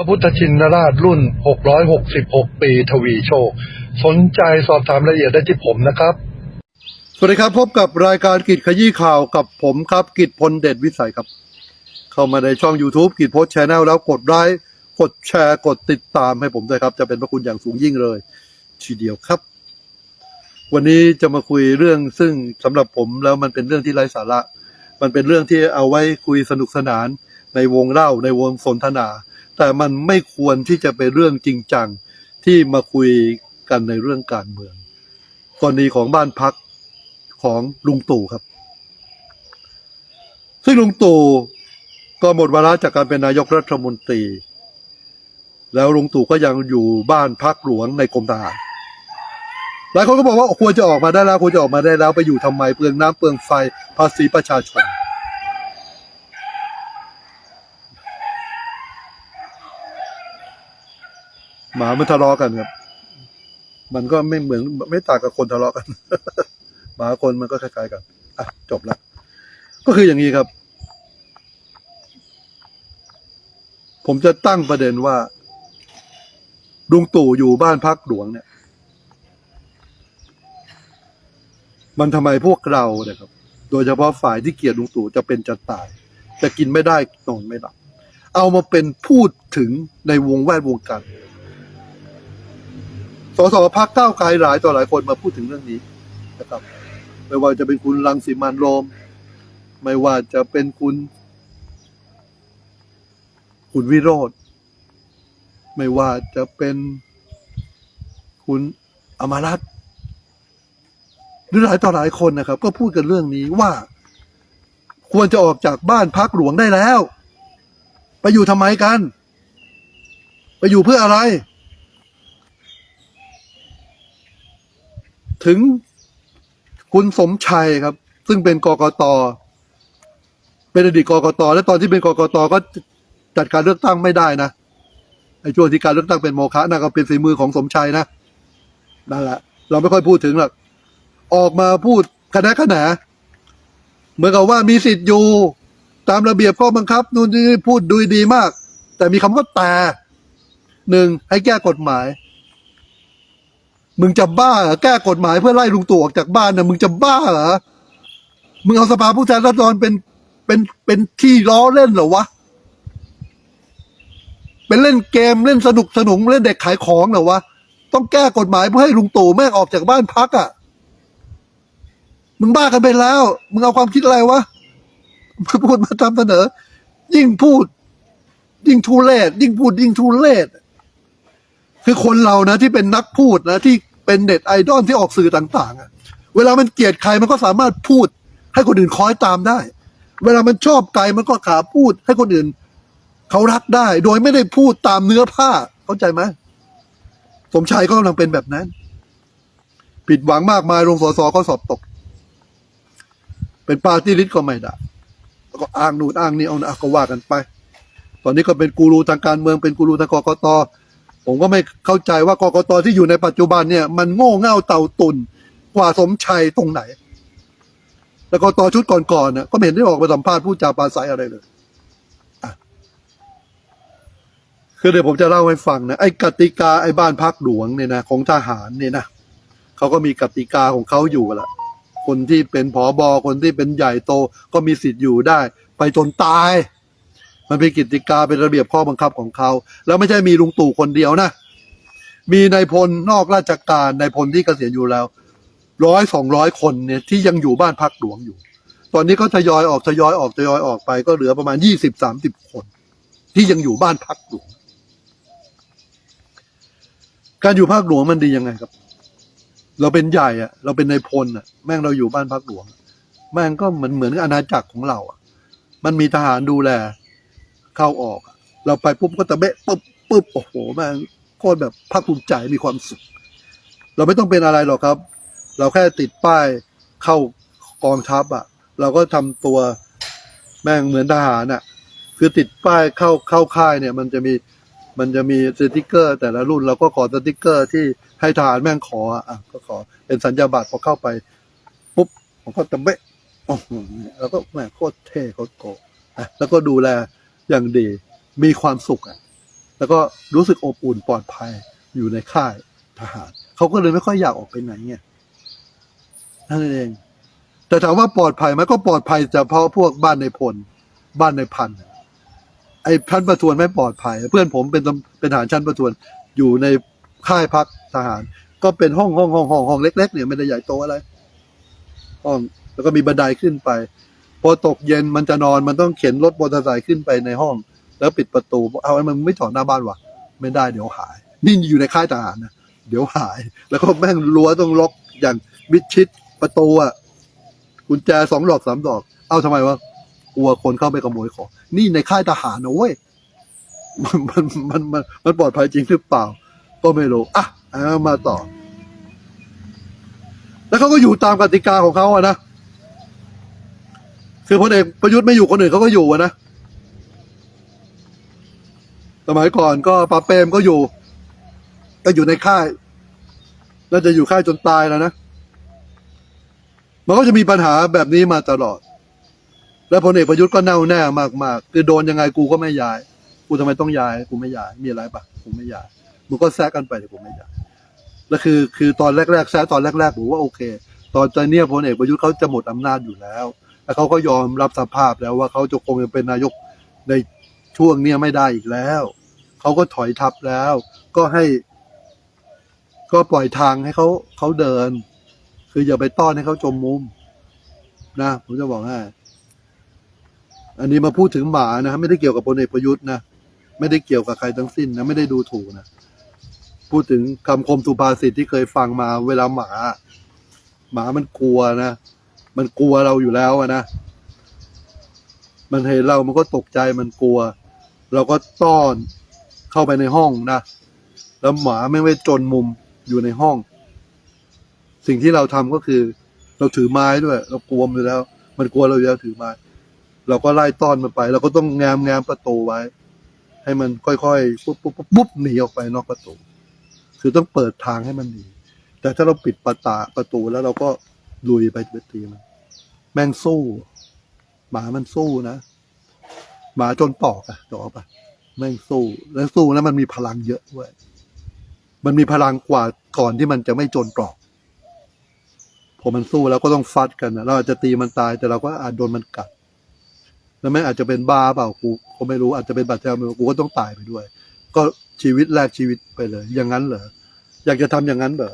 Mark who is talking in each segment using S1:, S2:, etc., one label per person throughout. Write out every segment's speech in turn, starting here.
S1: พระพุทธชินราชรุ่น 666 ปีทวีโชค สนใจสอบถามรายละเอียดได้ที่ผมนะครับ สวัสดีครับ พบกับรายการกิจขยี้ข่าวกับผมครับ กิจพลเดชวิสัยครับ เข้ามาในช่อง YouTube กิจโพสแชนแนลแล้วกดไลค์กดแชร์กดติดตามให้ผมด้วยครับ จะเป็นพระคุณอย่างสูงยิ่งเลย ทีเดียวครับ วันนี้จะมาคุยเรื่องซึ่งสำหรับผมแล้วมันเป็นเรื่องที่ไร้สาระ มันเป็นเรื่องที่เอาไว้คุยสนุกสนานในวงเล่าในวงสนทนา แต่มันไม่ควรที่จะเป็นเรื่องจริงจังที่มาคุยกันในเรื่องการเมืองกรณีของบ้านพักของลุงตู่ครับ ซึ่งลุงตู่ก็หมดวาระจากการเป็นนายกรัฐมนตรี แล้วลุงตู่ก็ยังอยู่บ้านพักหลวงในกรมทหารหลายคนก็บอกว่าควรจะออกมาได้แล้วควรจะออกมาได้แล้วไปอยู่ทำไมเปลืองน้ำเปลืองไฟภาษีประชาชน หมามันทะเลาะกันครับ มันก็ไม่เหมือนไม่ต่างกับคนทะเลาะกัน หมาคนมันก็คล้ายๆกัน อะ จบละ ก็คืออย่างนี้ครับ ผมจะตั้งประเด็นว่าลุงตู่อยู่บ้านพักหลวงเนี่ย มันทำไมพวกเราเนี่ยครับ โดยเฉพาะฝ่ายที่เกลียดลุงตู่จะเป็นจะตาย จะกินไม่ได้นอนไม่หลับเอามาเป็นพูดถึงในวงแวดวงการ สสพักเก้าไกลหลายต่อหลายคนมาพูดถึงเรื่องนี้นะครับ ไม่ว่าจะเป็นคุณรังสิมันโรม ไม่ว่าจะเป็นคุณ คุณวิโรธไม่ว่าจะเป็นคุณอมรรัตน์หรือหลายต่อหลายคนนะครับ ก็พูดกันเรื่องนี้ว่า ควรจะออกจากบ้านพักหลวงได้แล้ว ไปอยู่ทำไมกัน ไปอยู่เพื่ออะไร ถึงคุณสมชัยครับ ซึ่งเป็นกกตเป็นอดีตกกตและตอนที่เป็นกกตก็จัดการเลือกตั้งไม่ได้นะไอ้ช่วงที่การเลือกตั้งเป็นโมฆะนั่นก็เป็นฝีมือของสมชัยนะนั่นแหละ เราไม่ค่อยพูดถึงหรอกออกมาพูดคะแนนขนาเหมือนกับว่ามีสิทธิ์อยู่ ตามระเบียบข้อบังคับนู่นนี่พูดดูดีมาก แต่มีคำว่าแต่หนึ่งให้แก้กฎหมาย มึงจะบ้าเหรอแก้กฎหมายเพื่อไล่ลุงตู่ออกจากบ้านนะมึงจะบ้าเหรอมึงเอาสภาผู้แทนราษฎรเป็นเป็นเป็นที่ล้อเล่นเหรอวะเป็นเล่นเกมเล่นสนุกสนุกเล่นเด็กขายของเหรอวะต้องแก้กฎหมายเพื่อให้ลุงตู่แม่งออกจากบ้านพักอะ่ะมึงบ้ากันไปแล้ว มึงเอาความคิดอะไรวะมาพูดมาทำเสนอ ยิ่งพูด ยิ่งทุเลศยิ่งพูดยิ่งทุเลศคือคนเรานะที่เป็นนักพูดนะที่ เป็นเน็ตไอดอลที่ออกสื่อต่าง ๆอะเวลามันเกลียดใครมันก็สามารถพูด ให้คนอื่นคอยตามได้ เวลามันชอบใครมันก็ขาพูด ให้คนอื่นเขารักได้ โดยไม่ได้พูดตามเนื้อผ้าเข้าใจไหมสมชายก็กำลังเป็นแบบนั้น ผิดหวังมากมายลงสอสอก็สอบตก เป็นปาร์ตี้ลิสก็ไม่ได้แล้วก็อ้างนู่นอ้างนี่เอานะก็ว่ากันไป ตอนนี้ก็เป็นกูรูทางการเมืองเป็นกูรูทางกกต ผมก็ไม่เข้าใจว่ากกตที่อยู่ในปัจจุบันเนี่ย มันโง่เง่าเต่าตุนกว่าสมชัยตรงไหน แล้วกกตชุดก่อนๆน่ะก็ไม่เห็นได้ออกมาสัมภาษณ์พูดจาปาศัยอะไรเลยคือเดี๋ยวผมจะเล่าให้ฟังนะไอ้กติกาไอ้บ้านพักหลวงเนี่ยนะของทหารเนี่ยนะเขาก็มีกติกาของเขาอยู่ละคนที่เป็นผอบอคนที่เป็นใหญ่โต ก็มีสิทธิ์อยู่ได้ ไปจนตาย มันเป็นกิจกาเป็นระเบียบข้อบังคับของเขา แล้วไม่ใช่มีลุงตู่คนเดียวนะ มีนายพลนอกราชการนายพลที่เกษียณอยู่แล้วร้อยสองร้อยคนเนี่ยที่ยังอยู่บ้านพักหลวงอยู่ ตอนนี้ก็ทยอยออกทยอยออกทยอยออกไปก็เหลือประมาณยี่สิบสามสิบคน ที่ยังอยู่บ้านพักหลวง การอยู่ภาคหลวงมันดียังไงครับ เราเป็นใหญ่อะเราเป็นนายพลอะแม่งเราอยู่บ้านพักหลวง แม่งก็เหมือนเหมือนอาณาจักรของเราอะมันมีทหารดูแล เข้าออก เราไปปุ๊บก็ตะเบะปุ๊บปุ๊บโอ้โหแม่งโคตรแบบภาคภูมิใจมีความสุข เราไม่ต้องเป็นอะไรหรอกครับ เราแค่ติดป้ายเข้ากองทัพอะเราก็ทำตัวแม่งเหมือนทหารอะคือติดป้ายเข้าเข้าค่ายเนี่ย มันจะมีมันจะมีสติกเกอร์ แต่ละรุ่นเราก็ขอสติกเกอร์ที่ให้ทหารแม่งขออะก็ขอเป็นสัญญาบัตรพอเข้าไป ปุ๊บผมก็ตะเบะโอ้โหแล้วก็แม่งโคตรเท่โคตรโกะอะแล้วก็ดูแล อย่างดีมีความสุขอะแล้วก็รู้สึกอบอุ่นปลอดภัยอยู่ในค่ายทหาร เขาก็เลยไม่ค่อยอยากออกไปไหนไงนั่นเอง แต่ถามว่าปลอดภัยไหมก็ปลอดภัยเฉพาะพวกบ้านในพล บ้านในพันไอ้ชั้นประทวนไม่ปลอดภัย เพื่อนผมเป็นเป็นทหารชั้นประทวนอยู่ในค่ายพักทหาร ก็เป็นห้องห้องห้องห้องห้องเล็ก ๆ เนี่ยไม่ได้ใหญ่โตอะไรห้องแล้วก็มีบันไดขึ้นไป พอตกเย็นมันจะนอนมันต้องเข็นรถมอเตอร์ไซค์ขึ้นไปในห้อง แล้วปิดประตูเอาไอ้มันไม่จอดหน้าบ้านวะไม่ได้เดี๋ยวหาย นี่อยู่ในค่ายทหารนะเดี๋ยวหาย แล้วก็แม่งรั้วต้องล็อกอย่างมิดชิดประตูอะกุญแจสองดอกสามดอก เอาทำไมวะกลัวคนเข้าไปขโมยของนี่ในค่ายทหารนะเว้ยมันมันมันมันมันปลอดภัยจริงหรือเปล่า ก็ไม่รู้อะเอามาต่อ แล้วเขาก็อยู่ตามกติกาของเขาอะนะ คือพลเอกประยุทธ์ไม่อยู่คนอื่นเขาก็อยู่นะ สมัยก่อนก็ปาเปรมก็อยู่ ก็อยู่ในค่ายน่าจะอยู่ค่ายจนตายแล้วนะ มันก็จะมีปัญหาแบบนี้มาตลอด แล้วพลเอกประยุทธ์ก็แน่วแน่มากๆ คือโดนยังไงกูก็ไม่ย้าย กูทำไมต้องย้าย กูไม่ย้าย มีอะไรปะกูไม่ย้าย มึงก็แซะกันไปแต่กูไม่ย้าย แล้วคือคือตอนแรกๆแซะตอนแรกๆผมว่าโอเค ตอนตอนเนี้ยพลเอกประยุทธ์เขาจะหมดอำนาจอยู่แล้ว แล้วเขาก็ยอมรับสภาพแล้วว่าเขาจะคงจะเป็นนายกในช่วงเนี้ยไม่ได้อีกแล้ว เขาก็ถอยทับแล้ว ก็ให้ ก็ปล่อยทางให้เขาเขาเดิน คืออย่าไปต้อนให้เขาจมมุม นะผมจะบอกให้อันนี้มาพูดถึงหมานะไม่ได้เกี่ยวกับพลเอกประยุทธ์นะไม่ได้เกี่ยวกับใครทั้งสิ้นนะไม่ได้ดูถูกนะพูดถึงคำคมสุภาษิตที่เคยฟังมาเวลาหมา หมามันกลัวนะ มันกลัวเราอยู่แล้วนะ มันเห็นเรามันก็ตกใจมันกลัว เราก็ต้อนเข้าไปในห้องนะ แล้วหมาไม่ไว้จนมุมอยู่ในห้อง สิ่งที่เราทำก็คือ เราถือไม้ด้วย เรากลัวมันอยู่แล้ว มันกลัวเราอยู่แล้วถือไม้ เราก็ไล่ต้อนมันไป เราก็ต้องแงมแงมประตูไว้ ให้มันค่อยๆปุ๊บปุ๊บปุ๊บปุ๊บหนีออกไปนอกประตู คือต้องเปิดทางให้มันหนีแต่ถ้าเราปิดประตาประตูแล้วเราก็ลุยไปไปตีมัน ม่งสู้ หมามันสู้นะหมาจนตอกอะตอกปะแม่งสู้ แล้วสู้แล้วมันมีพลังเยอะด้วยมันมีพลังกว่าก่อนที่มันจะไม่จนตรอกพอมันสู้แล้วก็ต้องฟัดกันนะเราอาจจะตีมันตายแต่เราก็อาจโดนมันกัด แล้วแม่งอาจจะเป็นบ้าเปล่ากูก็ไม่รู้อาจจะเป็นบาดเจ็บกูก็ต้องตายไปด้วย ก็ชีวิตแลกชีวิตไปเลย อย่างนั้นเหรออยากจะทำอย่างนั้นเหรอ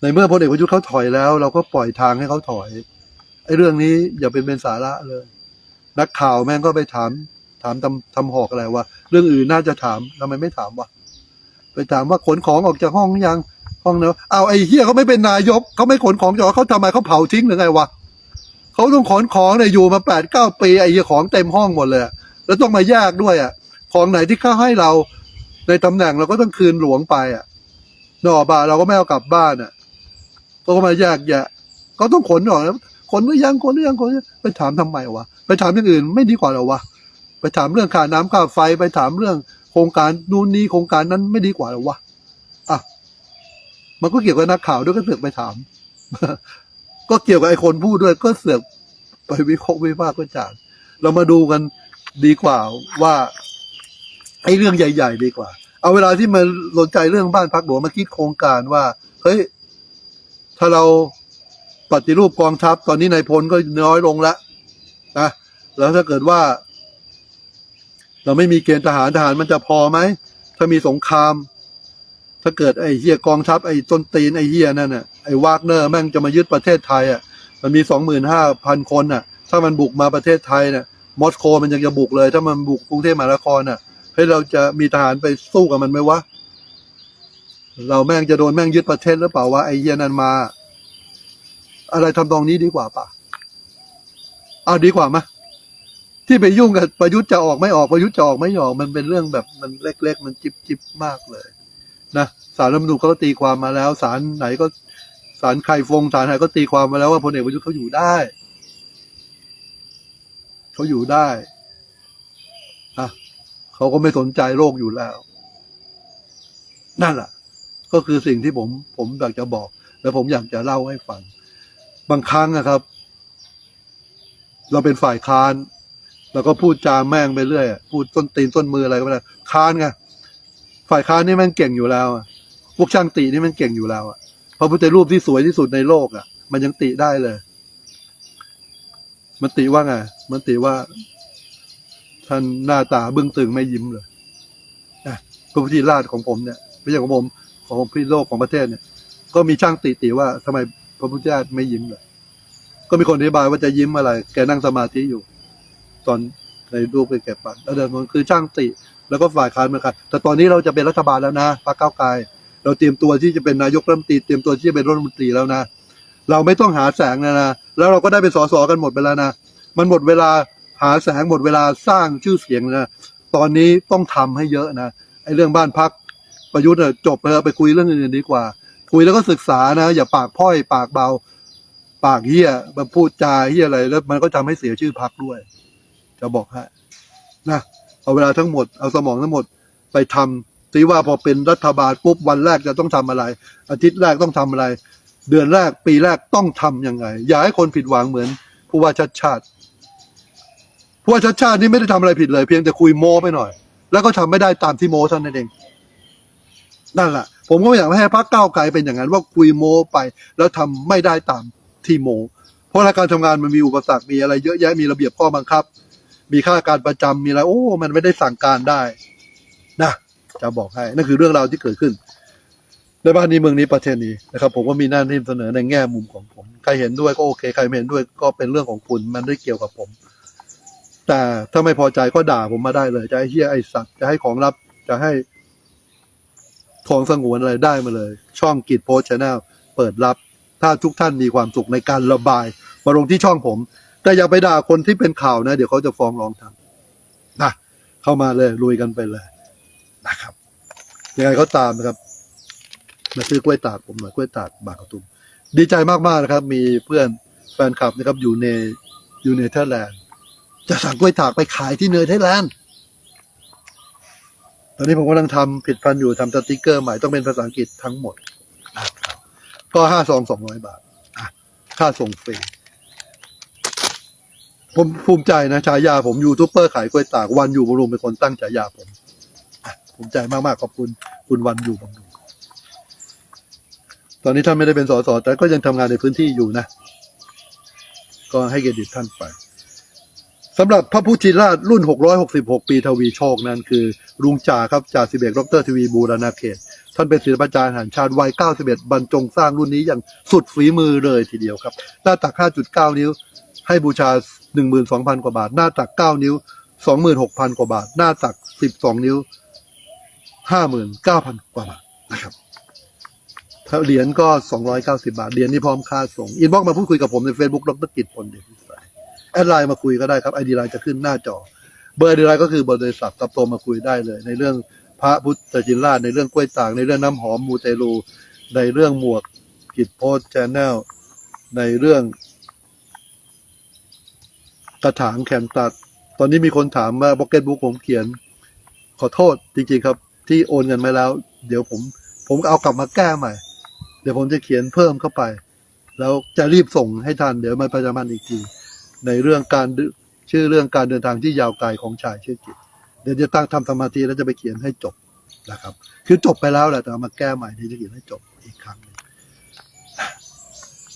S1: ในเมื่อพลเอกประยุทธ์เขาถอยแล้ว เราก็ปล่อยทางให้เขาถอยไอ้เรื่องนี้อย่าเป็นเป็นสาระเลย นักข่าวแม่งก็ไปถาม ถามทำทำหอกอะไรว่าเรื่องอื่นน่าจะถามทำไมไม่ถามวะไปถามว่าขนของออกจากห้องยังห้องเนอะเอาไอ้เฮียเขาไม่เป็นนายกเขาไม่ขนของจากเขาทำไมเขาเผาทิ้งหรือไงวะเขาต้องขนของเนี่ยอยู่มาแปดเก้าปีไอ้เฮียของเต็มห้องหมดเลย แล้วต้องมาแยกด้วยอะ ของไหนที่เขาให้เราในตำแหน่งเราก็ต้องคืนหลวงไปอะนอบาเราก็ไม่เอากลับบ้านอะ ก็มาแยกแยะก็ต้องขนออกแล้วขนหรือยังขนหรือยังขนไปถามทำไมวะไปถามอย่างอื่นไม่ดีกว่าหรอวะไปถามเรื่องค่าน้ำค่าไฟไปถามเรื่อง โครงการนู่นนี่โครงการนั้นไม่ดีกว่าหรอวะอะมันก็เกี่ยวกับนักข่าวด้วยก็เสือกไปถาม ก็เกี่ยวกับไอ้คนพูดด้วยก็เสือกไปวิเคราะห์วิพากษ์วิจารณ์เรามาดูกันดีกว่าว่าไอ้เรื่องใหญ่ ๆ ดีกว่า เอาเวลาที่มาสนใจเรื่องบ้านพักหลวงมาคิดโครงการว่า เฮ้ย ถ้าเราปฏิรูปกองทัพตอนนี้นายพลก็น้อยลงแล้วนะแล้วถ้าเกิดว่า เราไม่มีเกณฑ์ทหารทหารมันจะพอไหมถ้ามีสงคราม ถ้าเกิดไอ้เฮียกองทัพไอ้ต้นตีนไอ้เฮียนั่นน่ะไอ้วากเนอร์แม่งจะมายึดประเทศไทยอะมันมีสองหมื่นห้าพันคนน่ะ ถ้ามันบุกมาประเทศไทยเนี่ยมอสโกมันยังจะบุกเลย ถ้ามันบุกกรุงเทพมหานครน่ะให้เราจะมีทหารไปสู้กับมันไหมวะ เราแม่งจะโดนแม่งยึดประเทศหรือเปล่าวะไอ้เยนันมา อะไรทำตรงนี้ดีกว่าป่ะเอาดีกว่ามะที่ไปยุ่งกับประยุทธ์จะออกไม่ออกประยุทธ์จะออกไม่ออก มันเป็นเรื่องแบบมันเล็ก ๆ มันจิบจิบมากเลย นะสารรัฐมนูญเขาก็ตีความมาแล้วศาลไหนก็ศาลใครฟงศาลไหนก็ตีความมาแล้วว่าพลเอกประยุทธ์เขาอยู่ได้เขาอยู่ได้อะเขาก็ไม่สนใจโลกอยู่แล้ว นั่นแหละ ก็คือสิ่งที่ผมผมอยากจะบอก และผมอยากจะเล่าให้ฟัง บางครั้งนะครับ เราเป็นฝ่ายค้าน แล้วก็พูดจาแม่งไปเรื่อยพูดต้นตีนต้นมืออะไรก็ไม่ได้ค้านไงฝ่ายค้านนี่แม่งเก่งอยู่แล้วพวกช่างตีนี่ม่งเก่งอยู่แล้วอะพระพุทธรูปที่สวยที่สุดในโลกอะ มันยังติได้เลย มันติว่าไง มันติว่า ท่านหน้าตาบึ้งตึงไม่ยิ้มเลยนะพระพุทธราชของผมเนี่ยไม่ใช่ของผม ของพี่โลกของประเทศเนี่ย ก็มีช่างติติว่าทำไมพระพุทธเจ้าไม่ยิ้มเลยก็มีคนอธิบายว่าจะยิ้มอะไร แกนั่งสมาธิอยู่ ตอนในรูปไปเก็บปันแล้วเดินมันคือช่างติ แล้วก็ฝ่ายค้านเหมือนกันแต่ตอนนี้เราจะเป็นรัฐบาลแล้วนะพรรคก้าวไกลเราเตรียมตัวที่จะเป็นนายกรัฐมนตรีเตรียมตัวที่จะเป็นรัฐมนตรีแล้วนะเราไม่ต้องหาแสงนะนะแล้วเราก็ได้เป็นสสกันหมดไปแล้วนะมันหมดเวลาหาแสงหมดเวลาสร้างชื่อเสียงนะตอนนี้ต้องทำให้เยอะนะไอ้เรื่องบ้านพัก ประยุทธ์อะจบไปเถอะไปคุยเรื่องอื่นดีกว่า คุยแล้วก็ศึกษานะ อย่าปากพร่อยปากเบา ปากเฮี้ยมาพูดจาเฮี้ยอะไร แล้วมันก็ทำให้เสียชื่อพักด้วย จะบอกให้นะเอาเวลาทั้งหมดเอาสมองทั้งหมดไปทำซีว่าพอเป็นรัฐบาลปุ๊บวันแรกจะต้องทำอะไร อาทิตย์แรกต้องทำอะไร เดือนแรกปีแรกต้องทำยังไง อย่าให้คนผิดหวังเหมือนผู้ว่าชัดชาติผู้ว่าชัดชาตินี่ไม่ได้ทำอะไรผิดเลย เพียงแต่คุยโม้ไปหน่อย แล้วก็ทำไม่ได้ตามที่โม้เท่านั้นเอง นั่นแหละผมก็ไม่อยากให้พรรคก้าวไกลเป็นอย่างนั้นว่าคุยโมไป แล้วทำไม่ได้ตามที่โม เพราะการทำงานมันมีอุปสรรคมีอะไรเยอะแยะมีระเบียบข้อบังคับ มีข้าการประจำมีอะไรโอ้ มันไม่ได้สั่งการได้นะจะบอกให้นั่นคือเรื่องราวที่เกิดขึ้นในบ้านนี้เมืองนี้ประเทศนี้นะครับ ผมก็มีหน้าที่เสนอในแง่มุมของผม ใครเห็นด้วยก็โอเค ใครไม่เห็นด้วยก็เป็นเรื่องของคุณ มันไม่เกี่ยวกับผม แต่ถ้าไม่พอใจก็ด่าผมมาได้เลย จะให้เฮียไอสัตว์จะให้ของลับจะให้ ของสงวนอะไรได้มาเลย ช่องกิจโพสชแนลเปิดรับ ถ้าทุกท่านมีความสุขในการระบาย มาลงที่ช่องผม แต่อย่าไปด่าคนที่เป็นข่าวนะ เดี๋ยวเขาจะฟ้องร้องทำนะเข้ามาเลยลุยกันไปเลยนะครับยังไงก็ตามนะครับมาซื้อกล้วยตากผมหน่อยกล้วยตากบางกระตุมดีใจมากๆนะครับ มีเพื่อนแฟนคลับนะครับอยู่ในอยู่ในเทอร์แลนด์จะสั่งกล้วยตากไปขายที่เนเธอร์แลนด์ ตอนนี้ผมกำลังทำผิดพันธุ์อยู่ทำสติกเกอร์ใหม่ต้องเป็นภาษาอังกฤษทั้งหมดนะครับก็ห้าซองสองร้อยบาทอะค่าส่งฟรี ผมภูมิใจนะฉายาผมยูทูบเบอร์ขายกล้วยตากวันอยู่บำรุงเป็นคนตั้งฉายาผมอะภูมิใจมากๆขอบคุณคุณวันอยู่บำรุงตอนนี้ท่านไม่ได้เป็นสสแต่ก็ยังทำงานในพื้นที่อยู่นะ ก็ให้เครดิตท่านไป สำหรับพระพุทธราชรุ่น 666 ปีทวีโชคนั้นคือลุงจ่าครับจ่าสิบเอกดรทวีบูรณาเขต ท่านเป็นศิลปาจารย์หันชาติวัย 91 บรรจงสร้างรุ่นนี้อย่างสุดฝีมือเลยทีเดียวครับ หน้าตัก 5.9 นิ้ว ให้บูชา 12,000 กว่าบาท หน้าตัก 9 นิ้ว 26,000 กว่าบาท หน้าตัก 12 นิ้ว 59,000 กว่าบาทนะครับเหรียญก็ 290 บาท เหรียญนี้พร้อมค่าส่ง อินบ็อกมาพูดคุยกับผมใน Facebook ดรกิจพลเดชวิสัย แอดไลน์มาคุยก็ได้ครับไอดีไลน์จะขึ้นหน้าจอ เบอร์ไอดีไลน์ก็คือเบอร์โทรศัพท์กับโทรมาคุยได้เลย ในเรื่องพระพุทธจินราชในเรื่องกล้วยตากในเรื่องน้ำหอมมูเตลู ในเรื่องหมวกกิจโพสแชนแนลในเรื่อง กระถางแขนตัด ตอนนี้มีคนถามว่าบ็อกเก็ตบุ๊กผมเขียน ขอโทษจริงๆครับ ที่โอนเงินมาแล้ว เดี๋ยวผม ผมเอากลับมาแก้ใหม่ เดี๋ยวผมจะเขียนเพิ่มเข้าไป แล้วจะรีบส่งให้ท่านเดี๋ยวมาประจามันอีกที ในเรื่องการชื่อเรื่องการเดินทางที่ยาวไกลของชายชื่อกิจเดี๋ยวจะตั้งทำสมาธิแล้วจะไปเขียนให้จบนะครับ คือจบไปแล้วแหละแต่เอามาแก้ใหม่ที่จะเขียนให้จบอีกครั้ง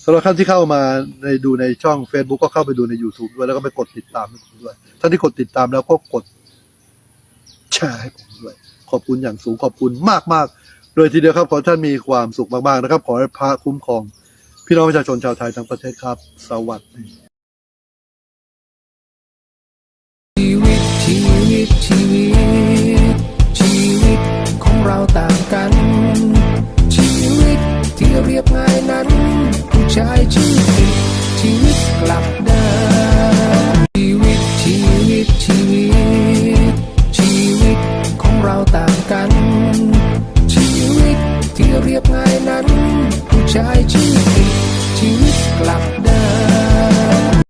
S1: สำหรับท่านที่เข้ามาในดูในช่อง Facebook ก็เข้าไปดูใน YouTube ด้วยแล้วก็ไปกดติดตามด้วยท่านที่กดติดตามแล้วก็กดแชร์ให้ผมด้วยขอบคุณอย่างสูงขอบคุณมากมากโดยทีเดียวครับขอท่านมีความสุขมากๆนะครับ ขอให้พระคุ้มครอง พี่น้องประชาชนชาวไทยทั้งประเทศครับ สวัสดี